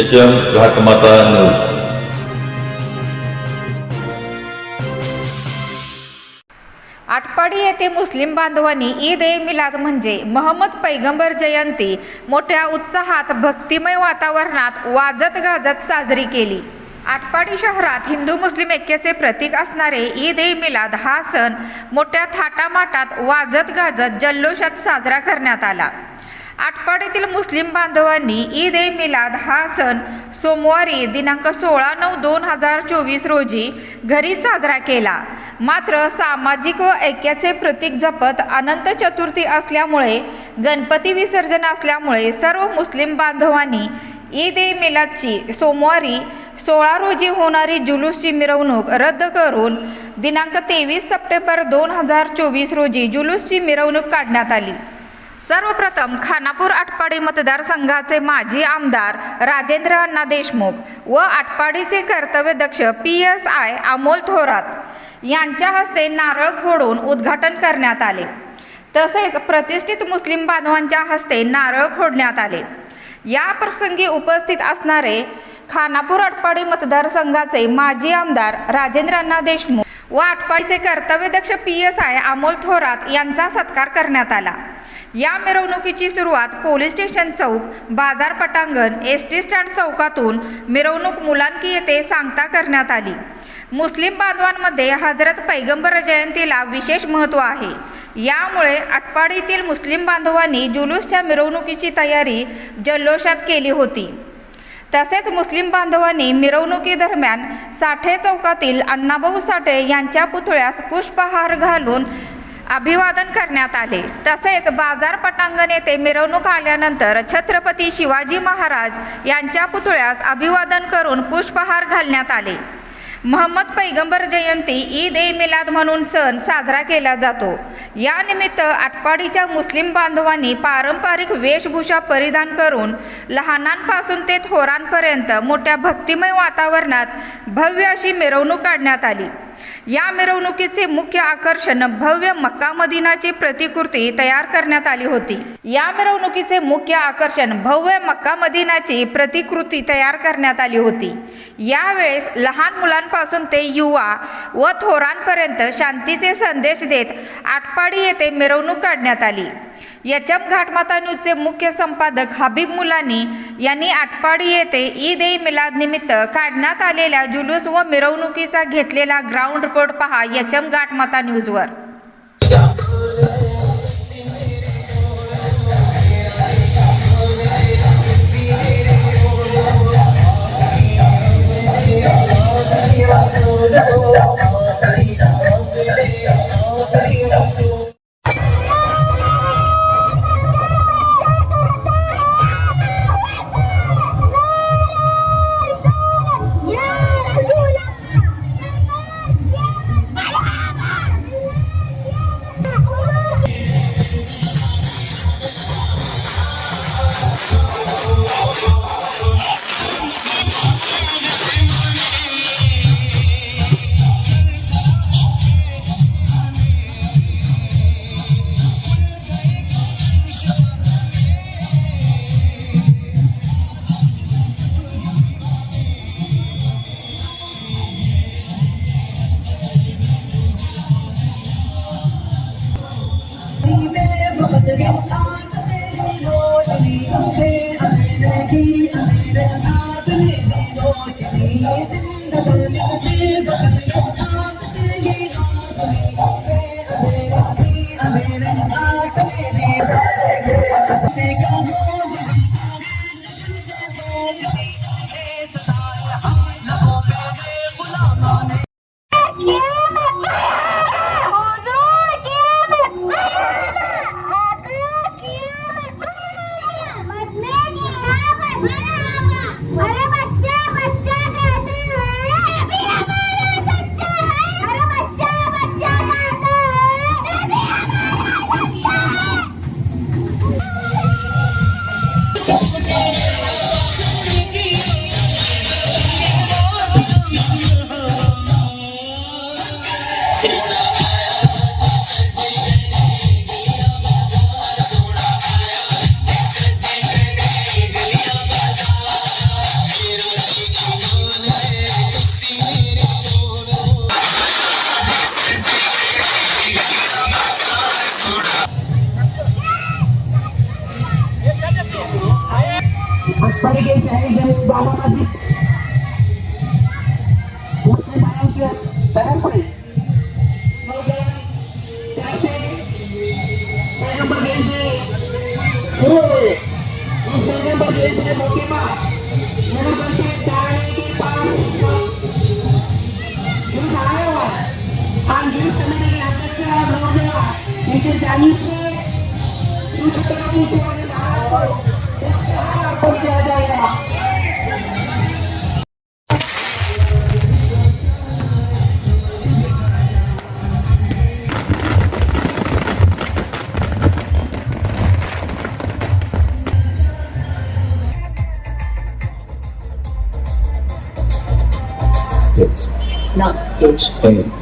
H M Ghatmata News Atpadi येथे मुस्लिम बांधवांनी ईद ए मिलाद म्हणजे महम्मद पैगंबर जयंती मोठ्या उत्साहात भक्तिमय वातावरणात वाजत गाजत साजरी केली. आटपाडी शहरात हिंदू मुस्लिम ऐक्याचे प्रतीक असणारे ईद ए मिलाद हा सण मोठ्या थाटामाटात वाजत गाजत जल्लोषात साजरा करण्यात आला. आटपाडीतील मुस्लिम बांधवांनी ईद ए मिलाद हा सण सोमवारी दिनांक सोळा नऊ दोन हजार चोवीस रोजी घरी साजरा केला. मात्र सामाजिक व ऐक्याचे प्रतीक जपत अनंत चतुर्थी असल्यामुळे गणपती विसर्जन असल्यामुळे सर्व मुस्लिम बांधवांनी ईद ए मिलादची सोमवारी सोळा रोजी होणारी जुलूसची मिरवणूक रद्द करून दिनांक तेवीस सप्टेंबर दोन हजार चोवीस रोजी जुलूसची मिरवणूक काढण्यात आली. सर्वप्रथम खानापूर आटपाडी मतदारसंघाचे माजी आमदार राजेंद्र अण्णा देशमुख व आटपाडीचे कर्तव्यदक्ष P S I Amol Thorat यांच्या हस्ते नारळ फोडून उद्घाटन करण्यात आले. तसेच प्रतिष्ठित मुस्लिम बांधवांच्या हस्ते नारळ फोडण्यात आले. या प्रसंगी उपस्थित असणारे खानापूर आटपाडी मतदारसंघाचे माजी आमदार राजेंद्र अण्णा देशमुख व आटपाडीचे कर्तव्यदक्ष P S I Amol Thorat यांचा सत्कार करण्यात आला. या मिरवणुकीची सुरुवात पोलीस स्टेशन चौक बाजार पटांगण एस टी स्टँड चौकातून मिरवणूक मुलांकी येथे सांगता करण्यात आली. मुस्लिम बांधवांमध्ये हजरत पैगंबर जयंतीला विशेष महत्त्व आहे. यामुळे आटपाडीतील मुस्लिम बांधवांनी जुलूसच्या मिरवणुकीची तयारी जल्लोषात केली होती. तसेच मुस्लिम बांधवांनी मिरवणुकीदरम्यान साठे चौकातील अण्णाभाऊ साठे यांच्या पुतळ्यास पुष्पहार घालून अभिवादन करण्यात आले. तसेच बाजार पटांगण येथे मिरवणूक आल्यानंतर छत्रपती शिवाजी महाराज यांच्या पुतळ्यास अभिवादन करून पुष्पहार घालण्यात आले. महम्मद पैगंबर जयंती ईद ए मिलाद म्हणून सण साजरा केला जातो. या निमित्त आटपाडीच्या मुस्लिम बांधवांनी पारंपरिक वेशभूषा परिधान करून लहानांपासून ते थोरांपर्यंत मोठ्या भक्तिमय वातावरणात भव्य अशी मिरवणूक काढण्यात आली. या मिरवणुकीचे मुख्य आकर्षण भव्य मक्का मदिनाची प्रतिकृती तयार करण्यात आली होती. या मिरवणुकीचे मुख्य आकर्षण भव्य मक्का मदिनाची प्रतिकृती तयार करण्यात आली होती. यावेळेस लहान मुलांपासून ते युवा व थोरांपर्यंत शांतीचे संदेश देत आटपाडी येथे मिरवणूक काढण्यात आली. यचम घाटमाता न्यूजचे मुख्य संपादक हबीब मुलानी यांनी आटपाडी येथे ईद ए मिलाद निमित्त काढण्यात आलेल्या जुलूस व मिरवणुकीचा घेतलेला ग्राउंड रिपोर्ट पहा यचम घाटमाता न्यूजवर अरे Not gauge. Thank you.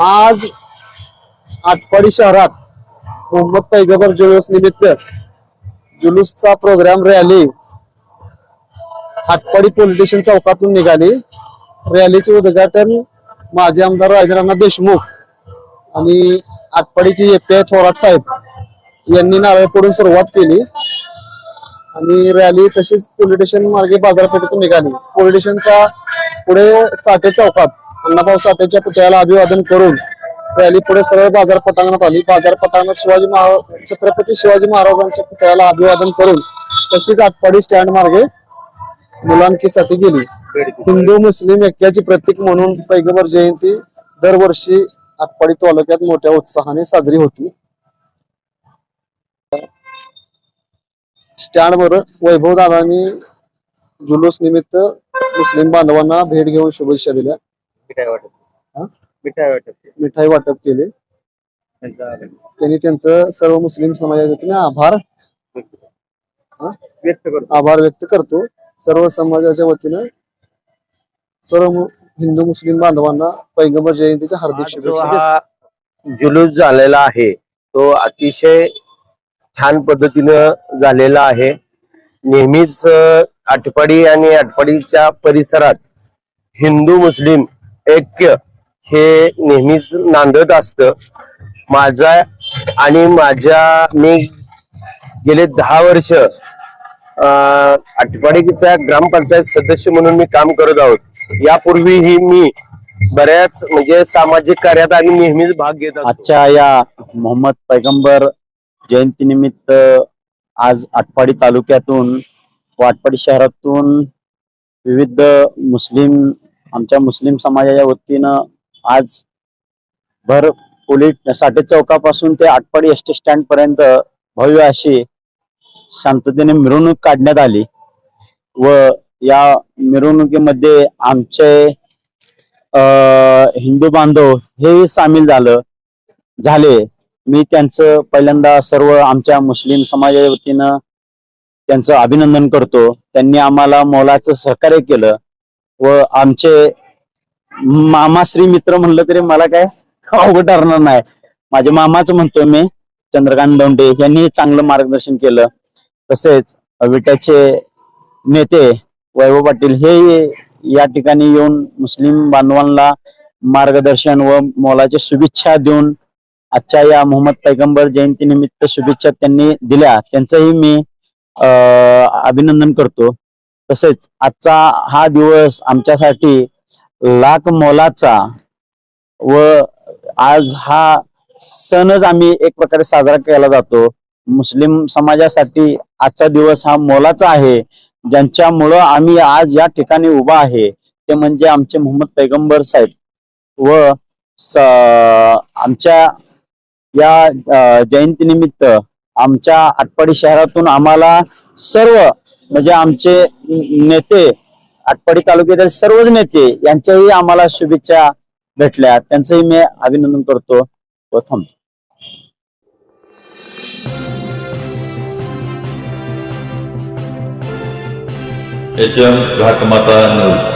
आज आटपाडी शहरात मोहम्मद पैगंबर जुलूस निमित्त जुलूसचा program rally Atpadi police station चौकातून निघाली. रॅलीचे उद्घाटन माजी आमदार राजेराणा देशमुख आणि आटपाडीचे एपीआय थोरात साहेब यांनी नारळ फोडून सुरुवात केली. आणि रॅली तशीच पोलीस स्टेशन मार्गे बाजारपेठेतून निघाली. पोलीस स्टेशनच्या पुढे साठे चौकात अण्णाभाऊ साठेच्या पुतळ्याला अभिवादन करून रॅली पुढे सरळ बाजार पटांगणात आली. बाजार पटांगणात शिवाजी महाराज छत्रपती शिवाजी महाराजांच्या पुतळ्याला अभिवादन करून तशीच आटपाडी स्टँड मार्गे मुलांकीसाठी गेली. हिंदू मुस्लिम ऐक्याची प्रतीक म्हणून पैगंबर जयंती दरवर्षी आटपाडी तालुक्यात मोठ्या उत्साहाने साजरी होती. स्टँडवर वैभव दादांनी जुलूस निमित्त मुस्लिम बांधवांना भेट घेऊन शुभेच्छा दिल्या. मिठाई वाटप हा? मिठाई वाटप मिठाई वाटप केले. त्यांनी त्यांचं सर्व मुस्लिम समाजाच्या वतीने आभार. हा? व्यक्त करतो. आभार व्यक्त करतो. सर्व समाजाच्या वतीने सर्व हिंदू मुस्लिम बांधवांना पैगंबर जयंतीच्या हार्दिक शुभेच्छा. हा जुलूस झालेला आहे तो अतिशय छान पद्धतीनं झालेला आहे. नेहमीच आटपाडी आणि आटपाडीच्या परिसरात हिंदू मुस्लिम ऐक्य हे नेहमीच नांदत असतं. माझा आणि माझ्या मी गेले दहा वर्ष अं, आटपाडीचा ग्रामपंचायत सदस्य म्हणून मी काम करत आहोत. यापूर्वीही मी बऱ्याच म्हणजे सामाजिक कार्यात आम्ही नेहमीच भाग घेत आजच्या या मोहम्मद पैगंबर जयंतीनिमित्त आज आटपाडी तालुक्यातून व आटपाडी शहरातून विविध मुस्लिम आमच्या मुस्लिम समाजाच्या वतीनं आज भर पोलीस साठे चौकापासून ते आटपाडी एस टी स्टँड पर्यंत भव्य अशी शांततेने मिरवणूक काढण्यात आली व या मिरवणुकीमध्ये आमचे हिंदू बांधव हे सामील झालं झाले. मी त्यांचं पहिल्यांदा सर्व आमच्या मुस्लिम समाजाच्या वतीनं त्यांचं अभिनंदन करतो. त्यांनी आम्हाला मोलाचं सहकार्य केलं. व आमचे मामाश्री मित्र म्हणलं तरी मला काय अवघड ठरणार नाही. माझे मामाच म्हणतो मी चंद्रकांत दोंडे यांनी चांगलं मार्गदर्शन केलं. तसेच विट्याचे नेते वैभव पाटील हे या ठिकाणी येऊन मुस्लिम बांधवांना मार्गदर्शन व मोलाच्या शुभेच्छा देऊन आजच्या या मोहम्मद पैगंबर जयंतीनिमित्त शुभेच्छा त्यांनी दिल्या. त्यांचंही मी अभिनंदन करतो. तसेच आजचा हा दिवस आमच्यासाठी लाख मोलाचा व आज हा सणच आम्ही एक प्रकारे साजरा केला जातो. मुस्लिम समाजासाठी आजचा दिवस हा मोलाचा आहे. ज्यांच्यामुळं आम्ही आज या ठिकाणी उभा आहे ते म्हणजे आमचे मोहम्मद पैगंबर साहेब व स- आमच्या या जयंतीनिमित्त आमच्या आटपाडी शहरातून आम्हाला सर्व म्हणजे आमचे नेते आटपाडी तालुक्यातील सर्वच नेते यांच्याही आम्हाला शुभेच्छा भेटल्या. त्यांचंही मी अभिनंदन करतो व थांबतो. H M Ghatmata News.